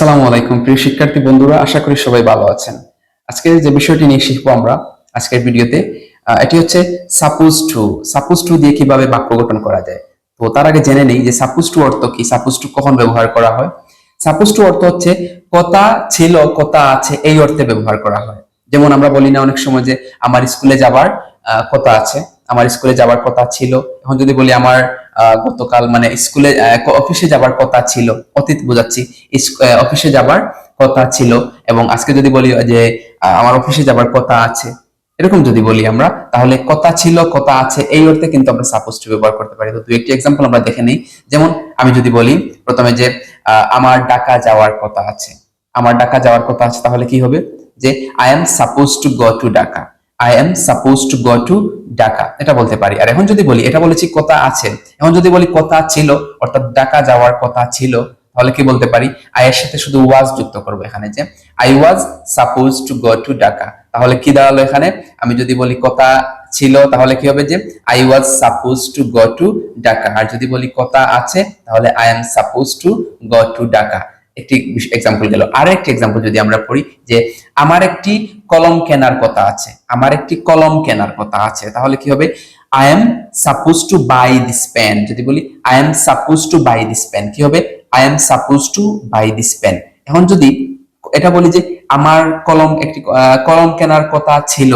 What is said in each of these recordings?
আসসালামু আলাইকুম, প্রিয় শিক্ষার্থী বন্ধুরা, আশা করি সবাই ভালো আছেন। আজকে যে বিষয়টি নিয়ে শিখব আমরা আজকের ভিডিওতে এটি হচ্ছে সাপোজ টু সাপোজ টু দিয়ে কীভাবে বাক্য গঠন করা যায়? তো তার আগে জেনে নেই যে সাপোজ টু অর্থ কি? সাপোজ টু কখন ব্যবহার করা হয়? সাপোজ টু অর্থ হচ্ছে কথা ছিল, কথা আছে, এই অর্থে ব্যবহার করা হয়। যেমন আমরা বলি না অনেক সময় যে, আমার স্কুলে যাবার কথা আছে। আমার স্কুলে যাবার কথা ছিল। এখন যদি বলি, আমার গতকাল মানে স্কুলে অফিসে যাবার কথা ছিল, অতীত বোঝাচ্ছি অফিসে যাবার কথা ছিল এবং আজকে যদি বলি যে আমার অফিসে যাবার কথা আছে, এরকম যদি বলি আমরা, তাহলে কথা ছিল, কথা আছে, এই অর্থে কিন্তু আমরা সাপোজ টু ব্যবহার করতে পারি। তো দুই একটি এক্সাম্পল আমরা দেখে নিই। যেমন আমি যদি বলি, প্রথমে যে আমার ঢাকা যাওয়ার কথা আছে। আমার ঢাকা যাওয়ার কথা আছে, তাহলে কি হবে? যে I am suppose to go to Dhaka I am suppose to go to Dhaka এটা বলতে পারি। আর এখন যদি বলি, এটা বলেছি কথা আছে? এখন যদি বলি কথা ছিল, অর্থাৎ ঢাকা যাওয়ার কথা ছিল, তাহলে কি বলতে পারি? আই এর সাথে শুধু ওয়াজ যুক্ত করব এখানে যে I was suppose to go to Dhaka তাহলে কি দাঁড়াল এখানে? আমি যদি বলি কথা ছিল, তাহলে কি হবে যে I was suppose to go to Dhaka আর যদি বলি কথা আছে, তাহলে I am suppose to go to Dhaka একটি এক্সাম্পল গেল। আর একটি এক্সাম্পল যদি আমরা পড়ি, যে আমার একটি কলম কেনার কথা আছে, আমার একটি কলম কেনার কথা আছে, তাহলে কি হবে? I am suppose to buy this pen যদি বলি I am suppose to buy this pen কি হবে? I am suppose to buy this pen এখন যদি এটা বলি যে আমার কলম একটি কলম কেনার কথা ছিল,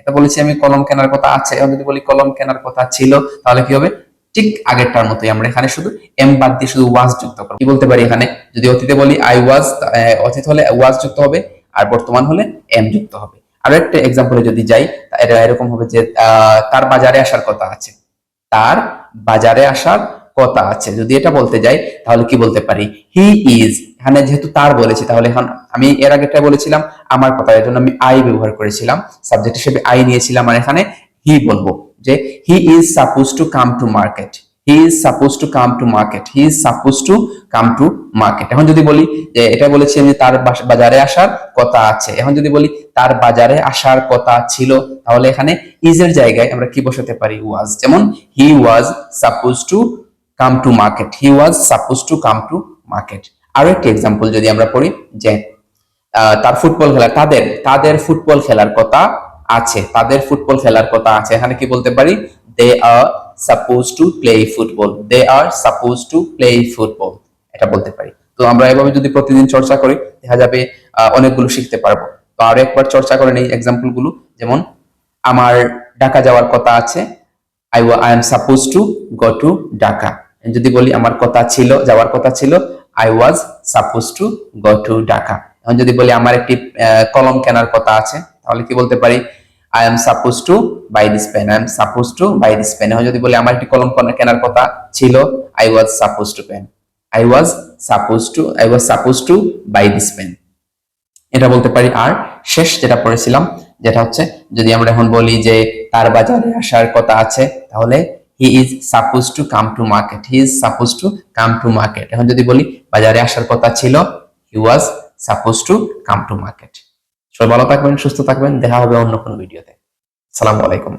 এটা বলেছি আমি কলম কেনার কথা আছে, এখন যদি বলি কলম কেনার কথা ছিল, তাহলে কি হবে? ঠিক আগেরটার মতোই আমরা এখানে শুধু এম বাদ দিয়ে শুধু ওয়াজ যুক্ত করব। কি বলতে পারি এখানে? যদি অতীতে বলি আই ওয়াজ অতীত হলে ওয়াজ যুক্ত হবে, আর বর্তমান হলে এম যুক্ত হবে। আরও একটা এক্সাম্পলে যদি যাই এটা এরকম হবে যে তার বাজারে আসার কথা আছে। তার বাজারে আসার কথা আছে। যদি এটা বলতে যাই, তাহলে কি বলতে পারি? হি ইজ এখানে যেহেতু তার বলেছি, তাহলে এখন আমি এর আগেটা বলেছিলাম, আমার কথা এর জন্য আমি আই ব্যবহার করেছিলাম। সাবজেক্ট হিসেবে আই নিয়েছিলাম আর এখানে হি বলব। যে he is suppose to come to market he is suppose to come to market he is suppose to come to market এখন যদি বলি যে এটা বলেছি আমি তার বাজারে আসার কথা আছে। এখন যদি বলি তার বাজারে আসার কথা ছিল, তাহলে এখানে ইজ এর জায়গায় আমরা কি বসাতে পারি? ওয়াজ যেমন he was suppose to come to market he was suppose to come to market আরও একটি এক্সাম্পল যদি আমরা পড়ি যে তার ফুটবল খেলা তাদের তাদের ফুটবল খেলার কথা আছে, তাদের ফুটবল খেলার কথা আছে। এখানে কি বলতে পারি? They are supposed to play football they are supposed to play football এটা বলতে পারি। তো আমরা এভাবে যদি প্রতিদিন চর্চা করি, দেখা যাবে অনেকগুলো শিখতে পারব। তো আরও একবার চর্চা করে নেই এক্সাম্পলগুলো যেমন, আমার ঢাকা যাওয়ার কথা আছে। I I am supposed to go to Dhaka যদি বলি, আমার কথা ছিল, যাওয়ার কথা ছিল I was supposed to go to Dhaka এখন যদি বলি আমার একটি কলম কেনার কথা আছে, তাহলে কি বলতে পারি? I am supposed to buy this pen I am supposed to buy this pen এখন যদি বলি আমার একটি কলম কেনার কথা ছিল I was supposed to pen I was supposed to I was supposed to buy this pen এটা বলতে পারি আর শেষ যেটা পড়েছিলাম, যেটা হচ্ছে যদি আমরা এখন বলি যে তার বাজারে আসার কথা আছে, তাহলে he is supposed to come to market he is supposed to come to market এখন যদি বলি বাজারে আসার কথা ছিল he was supposed to come to market সবাই ভালো থাকবেন, সুস্থ থাকবেন। দেখা হবে অন্য কোনো ভিডিওতে সালামু আলাইকুম।